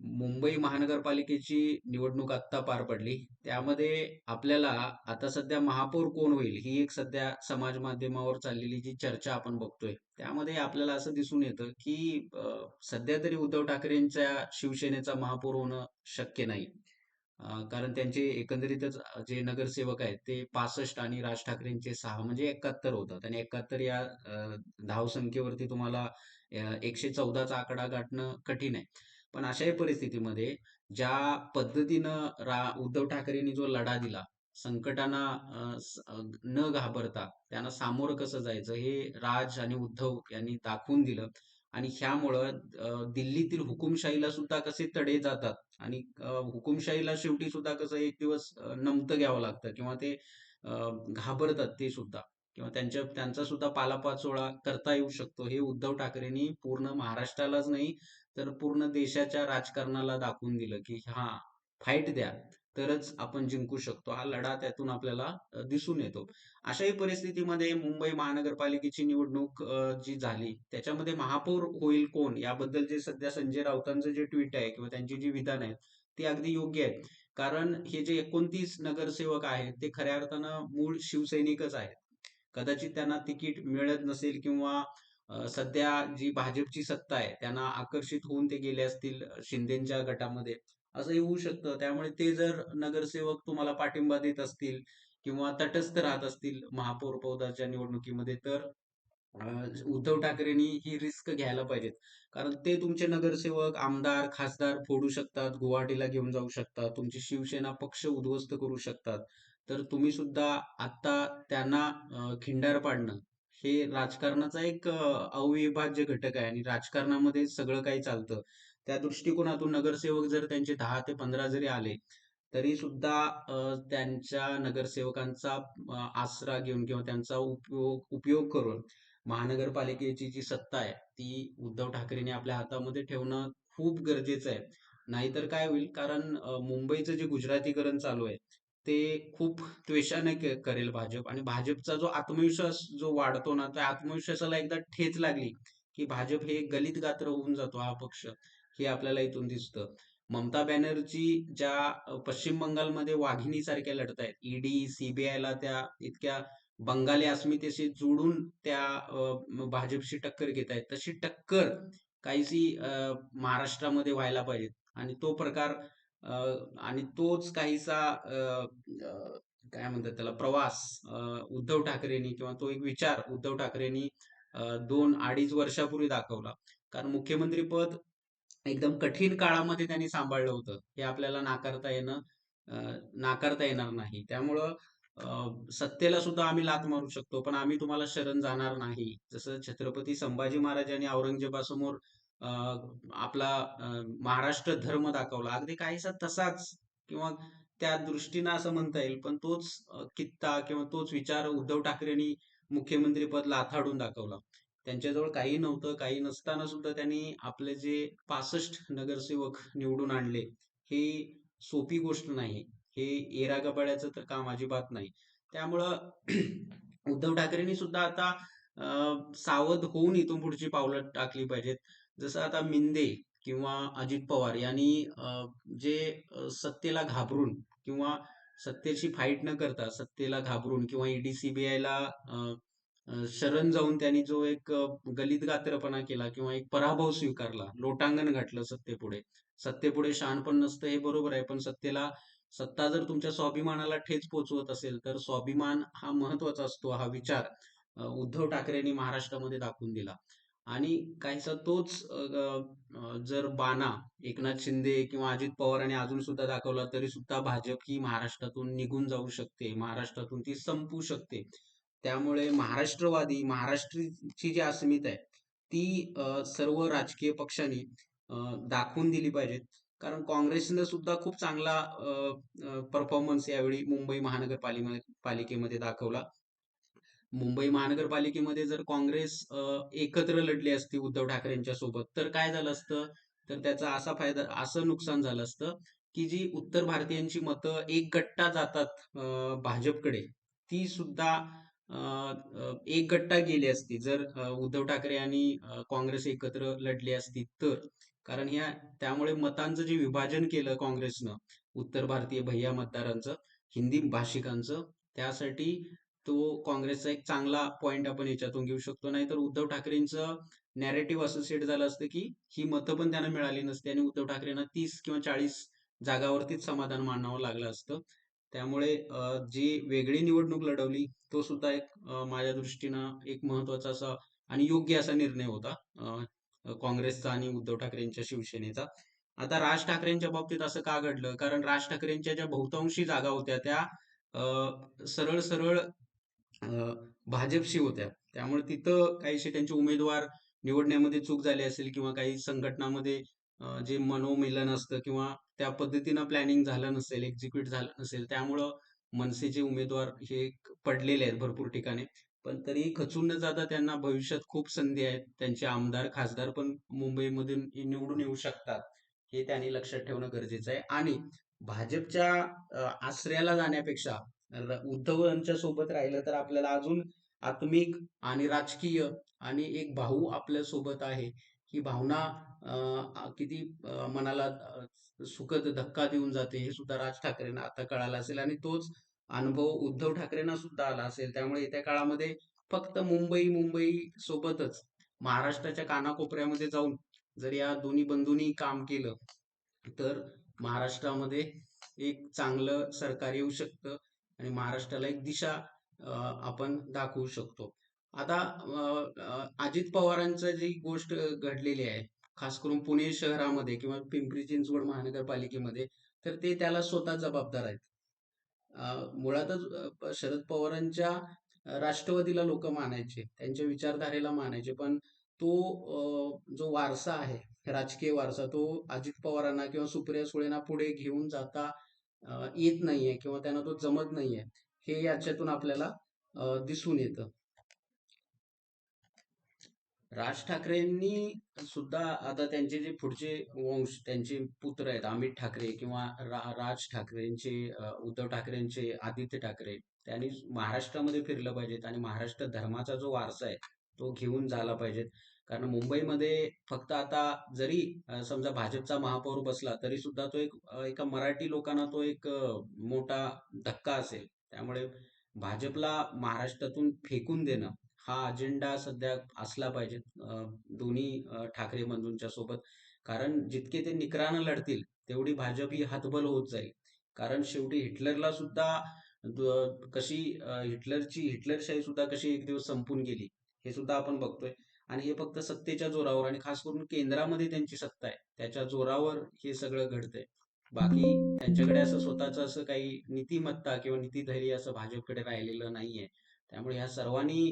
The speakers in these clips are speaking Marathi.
मुंबई महानगरपालिकेची निवडणूक आत्ता पार पडली. त्यामध्ये आपल्याला आता सध्या महापौर कोण होईल ही एक सध्या समाज माध्यमावर चाललेली जी चर्चा आपण बघतोय त्यामध्ये आपल्याला असं दिसून येतं की सध्या तरी उद्धव ठाकरेंच्या शिवसेनेचा महापौर होणं शक्य नाही. कारण त्यांचे एकंदरीतच जे नगरसेवक आहेत ते पासष्ट आणि राज ठाकरेंचे सहा म्हणजे एकाहत्तर होतात. आणि एकाहत्तर या धावसंख्येवरती तुम्हाला एकशे चौदाचा आकडा गाठणं कठीण आहे. पण अशाही परिस्थितीमध्ये ज्या पद्धतीनं रा उद्धव ठाकरेंनी जो लढा दिला संकटांना न घाबरता त्यांना सामोरं कसं जायचं हे राज आणि उद्धव यांनी दाखवून दिलं. आणि ह्यामुळं दिल्लीतील हुकुमशाहीला सुद्धा कसे तडे जातात आणि हुकुमशाहीला शेवटी सुद्धा कसं एक दिवस नमतं घ्यावं लागतं किंवा ते अं, घाबरतात ते सुद्धा किंवा त्यांच्या त्यांचा सुद्धा पालापाचोळा करता येऊ शकतो हे उद्धव ठाकरेंनी पूर्ण महाराष्ट्रालाच नाही तर पूर्ण देशाच्या राजकारणाला दाखवून दिलं की हा फाईट द्या. तरच आपण जिंकू शकतो. हा लढा त्यातून आपल्याला दिसून येतो. अशाही परिस्थितीमध्ये मुंबई महानगरपालिकेची निवडणूक जी झाली त्याच्यामध्ये महापौर होईल कोण? याबद्दल जे सध्या संजय राऊतांचं जे ट्विट आहे किंवा त्यांची जी विधान आहेत ती अगदी योग्य आहेत. कारण हे जे एकोणतीस नगरसेवक आहेत ते खऱ्या अर्थानं मूळ शिवसैनिकच आहेत. कदाचित त्यांना तिकीट मिळत नसेल किंवा सध्या जी भाजपची सत्ता आहे त्यांना आकर्षित होऊन ते गेले असतील शिंदेच्या गटामध्ये. असंही होऊ शकतं. त्यामुळे ते जर नगरसेवक तुम्हाला पाठिंबा देत असतील किंवा तटस्थ राहत असतील महापौर पदाच्या निवडणुकीमध्ये तर उद्धव ठाकरेंनी ही रिस्क घ्यायला पाहिजेत. कारण ते तुमचे नगरसेवक आमदार खासदार फोडू शकतात गुवाहाटीला घेऊन जाऊ शकतात तुमची शिवसेना पक्ष उद्ध्वस्त करू शकतात. तर तुम्ही सुद्धा आता त्यांना खिंडार पाडणं हे राजकारणाचा एक अविभाज्य घटक आहे आणि राजकारणामध्ये सगळं काही चालतं. त्या दृष्टिकोनातून नगरसेवक जर त्यांचे दहा ते पंधरा जरी आले तरी सुद्धा त्यांच्या नगरसेवकांचा आसरा घेऊन किंवा त्यांचा उपयोग उपयोग करून महानगरपालिकेची जी सत्ता आहे ती उद्धव ठाकरेंनी आपल्या हातामध्ये ठेवणं खूप गरजेचं आहे. नाहीतर काय होईल? कारण मुंबईचं जे गुजरातीकरण चालू आहे ते खूप त्वेषाने करेल भाजप. आणि भाजपचा जो आत्मविश्वास जो वाढतो ना त्या आत्मविश्वासाला एकदा ठेच लागली की भाजप हे गलित गात्र होऊन जातो हा पक्ष. हे आपल्याला इथून दिसतं. ममता बॅनर्जी ज्या पश्चिम बंगालमध्ये वाघिणीसारख्या लढत आहेत ईडी सीबीआयला त्या इतक्या बंगाली अस्मितेशी जोडून त्या भाजपशी टक्कर घेत आहेत तशी टक्कर काहीशी महाराष्ट्रामध्ये व्हायला पाहिजे आणि तो प्रकार आणि तोच काहीसा काय म्हणतात त्याला प्रवास उद्धव ठाकरेंनी किंवा तो एक विचार उद्धव ठाकरेंनी दोन अडीच वर्षापूर्वी दाखवला. कारण मुख्यमंत्री पद एकदम कठीण काळामध्ये त्यांनी सांभाळलं होतं. हे आपल्याला नाकारता येणं नाकारता येणार नाही. त्यामुळं सत्तेला सुद्धा आम्ही लात मारू शकतो. पण आम्ही तुम्हाला शरण जाणार नाही. जसं छत्रपती संभाजी महाराजांनी औरंगजेबासमोर आपला महाराष्ट्र धर्म दाखवला. अगदी काहीसा तसाच किंवा त्या दृष्टीनं असं म्हणता येईल पण तोच कित्ता किंवा तोच विचार उद्धव ठाकरेंनी मुख्यमंत्री पद लाथाडून दाखवला. त्यांच्याजवळ काही नव्हतं काही नसताना सुद्धा त्यांनी आपले जे पासष्ट नगरसेवक निवडून आणले हे सोपी गोष्ट नाही. हे येरागबाड्याचं तर काम अजिबात नाही. त्यामुळं उद्धव ठाकरेंनी सुद्धा आता सावध होऊन इथून पुढची पावलं टाकली पाहिजेत. जसं आता मिंदे किंवा अजित पवार यांनी जे सत्तेला घाबरून किंवा सत्तेशी फाईट न करता सत्तेला घाबरून किंवा ईडी सीबीआयला शरण जाऊन त्यांनी जो एक गलित गात्रपणा केला किंवा एक पराभव स्वीकारला लोटांगण घातलं सत्तेपुढे. सत्तेपुढे शहाणपण नसतं हे बरोबर आहे पण सत्तेला सत्ता जर तुमच्या स्वाभिमानाला ठेच पोचवत असेल तर स्वाभिमान हा महत्त्वाचा असतो हा विचार उद्धव ठाकरेंनी महाराष्ट्रामध्ये दाखवून दिला. आणि काहीसा तोच जर बाणा एकनाथ शिंदे किंवा अजित पवारांनी अजून सुद्धा दाखवला तरी सुद्धा भाजप ही महाराष्ट्रातून निघून जाऊ शकते. महाराष्ट्रातून ती संपू शकते. त्यामुळे महाराष्ट्रवादी महाराष्ट्रीची जी अस्मिता आहे ती सर्व राजकीय पक्षांनी दाखवून दिली पाहिजेत. कारण काँग्रेसनं सुद्धा खूप चांगला परफॉर्मन्स यावेळी मुंबई महानगरपालिकेमध्ये पालिकेमध्ये दाखवला. मुंबई महानगरपालिकेमध्ये जर काँग्रेस एकत्र लढली असती उद्धव ठाकरेंच्या सोबत तर काय झालं असतं? तर त्याचा असा फायदा असं नुकसान झालं असतं की जी उत्तर भारतीयांची मतं एक गट्टा जातात भाजपकडे ती सुद्धा एक गट्टा गेली असती. जर उद्धव ठाकरे आणि काँग्रेस एकत्र लढली असती तर. कारण ह्या त्यामुळे मतांचं जे विभाजन केलं काँग्रेसनं उत्तर भारतीय भैया मतदारांचं हिंदी भाषिकांचं त्यासाठी तो काँग्रेसचा एक चांगला पॉइंट आपण याच्यातून घेऊ शकतो. नाहीतर उद्धव ठाकरेंचं नॅरेटिव्ह असं सेट झालं असतं की ही मतं पण त्यांना मिळाली नसती आणि उद्धव ठाकरेंना तीस किंवा चाळीस जागावरतीच समाधान मानावं लागलं असतं. त्यामुळे जी वेगळी निवडणूक लढवली तो सुद्धा एक माझ्या दृष्टीनं एक महत्त्वाचा असा आणि योग्य असा निर्णय होता काँग्रेसचा आणि उद्धव ठाकरेंच्या शिवसेनेचा. आता राज ठाकरेंच्या बाबतीत असं का घडलं? कारण राज ठाकरेंच्या ज्या बहुतांशी जागा होत्या त्या सरळ सरळ भाजपशी होत्या. त्यामुळे तिथं काहीशी त्यांचे उमेदवार निवडण्यामध्ये चूक झाली असेल किंवा काही संघटनामध्ये जे मनोमिलन असतं किंवा त्या पद्धतीनं प्लॅनिंग झालं नसेल एक्झिक्यूट झालं नसेल त्यामुळं मनसेचे उमेदवार हे पडलेले आहेत भरपूर ठिकाणी. पण तरी खचून न जाता त्यांना भविष्यात खूप संधी आहेत. त्यांचे आमदार खासदार पण मुंबईमधून निवडून येऊ शकतात हे त्यांनी लक्षात ठेवणं गरजेचं आहे. आणि भाजपच्या आश्रयाला जाण्यापेक्षा उद्धवांच्या सोबत राहिलं तर आपल्याला अजून आत्मिक आणि राजकीय आणि एक भाऊ आपल्यासोबत आहे. ही भावना किती मनाला सुखद धक्का देऊन जाते हे सुद्धा राज ठाकरेंना आता कळालं असेल आणि तोच अनुभव उद्धव ठाकरेंना सुद्धा आला असेल. त्यामुळे येत्या काळामध्ये फक्त मुंबई मुंबई सोबतच महाराष्ट्राच्या कानाकोपऱ्यामध्ये जाऊन जर या दोन्ही बंधूंनी काम केलं तर महाराष्ट्रामध्ये एक चांगलं सरकार येऊ शकतं. आणि महाराष्ट्राला एक दिशा आपण दाखवू शकतो. आता अजित पवारांचं जी गोष्ट घडलेली आहे खास करून पुणे शहरामध्ये किंवा पिंपरी चिंचवड महानगरपालिकेमध्ये तर ते त्याला स्वतः जबाबदार आहेत. मुळातच शरद पवारांच्या राष्ट्रवादीला लोक मानायचे त्यांच्या विचारधारेला मानायचे पण तो अं, जो वारसा आहे राजकीय वारसा तो अजित पवारांना किंवा सुप्रिया सुळेंना पुढे घेऊन जाता येत नाहीये किंवा त्यांना तो जमत नाहीये हे याच्यातून आपल्याला दिसून येतं. राज ठाकरेंनी सुद्धा आता त्यांचे जे पुढचे वंश त्यांचे पुत्र आहेत अमित ठाकरे किंवा रा, राज ठाकरेंचे उद्धव ठाकरेंचे आदित्य ठाकरे त्यांनी महाराष्ट्रामध्ये फिरलं पाहिजेत आणि महाराष्ट्र धर्माचा जो वारसा आहे तो घेऊन झाला पाहिजेत. कारण मुंबईमध्ये फक्त आता जरी समजा भाजपचा महापौर बसला तरी सुद्धा तो एक एका मराठी लोकांना तो एक मोठा धक्का असेल. त्यामुळे भाजपला महाराष्ट्रातून फेकून देणं हा अजेंडा सध्या असला पाहिजे दोन्ही ठाकरे बंधूंच्या सोबत. कारण जितके ते निकरानं लढतील तेवढी भाजप ही हतबल होत जाईल. कारण शेवटी हिटलरला सुद्धा कशी हिटलरची हिटलरशाही सुद्धा कशी एक दिवस संपून गेली हे सुद्धा आपण बघतोय. आणि हे फक्त सत्तेच्या जोरावर आणि खास करून केंद्रामध्ये त्यांची सत्ता आहे. त्याच्या जोरावर हे सगळं घडतंय. बाकी त्यांच्याकडे असं स्वतःच असं काही नीतिमत्ता किंवा नीतीधैर्य असं भाजपकडे राहिलेलं नाहीये. त्यामुळे ह्या सर्वांनी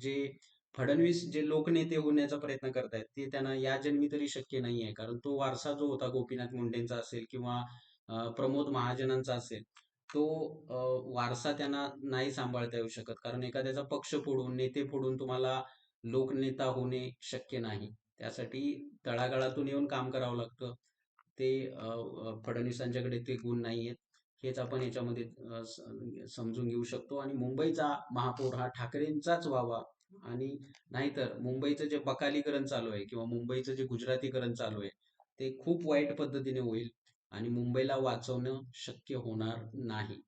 जे फडणवीस जे लोकनेते होण्याचा प्रयत्न करतायत ते त्यांना या जन्मी तरी शक्य नाहीये. कारण तो वारसा जो होता गोपीनाथ मुंडेंचा असेल किंवा प्रमोद महाजनांचा असेल तो वारसा त्यांना नाही सांभाळता येऊ शकत. कारण एखाद्याचा पक्ष फोडून नेते फोडून तुम्हाला लोकनेता होणे शक्य नाही. त्यासाठी तळागाळातून येऊन काम करावं लागतं. ते फडणवीसांच्याकडे ते गुण नाहीयेत. हेच आपण याच्यामध्ये समजून घेऊ शकतो. आणि मुंबईचा महापौर हा ठाकरेंचाच व्हावा. आणि नाहीतर मुंबईचं जे बकालीकरण चालू आहे किंवा मुंबईचं जे गुजरातीकरण चालू आहे ते खूप वाईट पद्धतीने होईल. आणि मुंबईला वाचवणं शक्य होणार नाही.